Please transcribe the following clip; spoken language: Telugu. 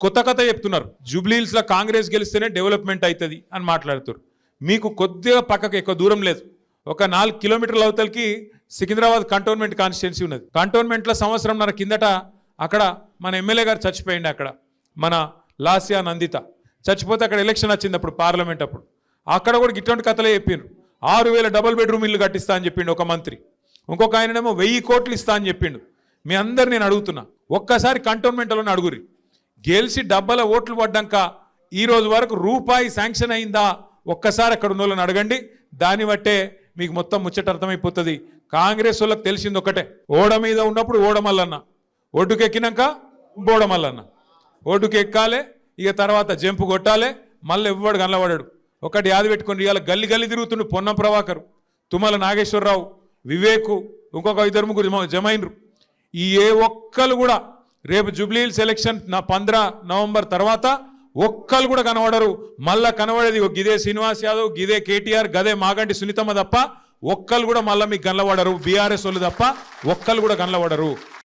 కొత్త కథ చెప్తున్నారు. జూబ్లీహిల్స్లో కాంగ్రెస్ గెలిస్తేనే డెవలప్మెంట్ అవుతుంది అని మాట్లాడుతారు మీకు కొద్దిగా పక్కకు ఎక్కువ దూరం లేదు. ఒక నాలుగు కిలోమీటర్ల అవతలకి సికింద్రాబాద్ కంటోన్మెంట్ కాన్స్టిట్యున్సీ ఉన్నది. కంటోన్మెంట్లో సంవత్సరంన్నర కిందట అక్కడ మన ఎమ్మెల్యే గారు చచ్చిపోయింది అక్కడ. మన లాసియా నందిత. చచ్చిపోతే అక్కడ ఎలక్షన్ వచ్చింది అప్పుడు పార్లమెంట్ అప్పుడు. అక్కడ కూడా ఇటువంటి కథలే చెప్పిండ్రు ఆరు వేల డబల్ బెడ్రూమ్ ఇల్లు కట్టిస్తా అని చెప్పిండు ఒక మంత్రి. ఇంకొక ఆయననేమో వెయ్యి కోట్లు ఇస్తా అని చెప్పిండు. మీ అందరు నేను అడుగుతున్నా. ఒక్కసారి కంటోన్మెంట్లోనే అడుగురి గెలిచి డబ్బల ఓట్లు పడ్డాక ఈరోజు వరకు రూపాయి శాంక్షన్ అయిందా? ఒక్కసారి అక్కడ ఉన్న వాళ్ళని అడగండి. దాన్ని బట్టే మీకు మొత్తం ముచ్చట అర్థమైపోతుంది. కాంగ్రెస్ వాళ్ళకి తెలిసింది ఒకటే. ఓడ మీద ఉన్నప్పుడు ఓడమల్లన్న ఒడ్డుకెక్కినాక బోడమల్లన్న ఒడ్డుకి ఎక్కాలే ఇక తర్వాత జంపు కొట్టాలే మళ్ళీ ఎవ్వడు కనబడాడు ఒకటి యాది పెట్టుకుని ఇవాళ గల్లి గల్లి తిరుగుతుండు పొన్నం ప్రభాకర్ తుమ్మల నాగేశ్వరరావు వివేకు ఇంకొక ఇద్దరు ముగ్గురు జమైనరు ఈ ఏ ఒక్కరు కూడా రేపు జూబ్లీహిల్ సెలక్షన్ నా పంద్ర నవంబర్ తర్వాత ఒక్కరు కూడా కనబడరు. మళ్ళా కనబడేది గిదే శ్రీనివాస్ యాదవ్ గిదే కేటీఆర్ గదే మాగంటి సునీతమ్మ తప్ప ఒక్కరు కూడా మళ్ళీ మీకు కనబడరు. బీఆర్ఎస్ వాళ్ళు తప్ప ఒక్కరు కూడా కనబడరు.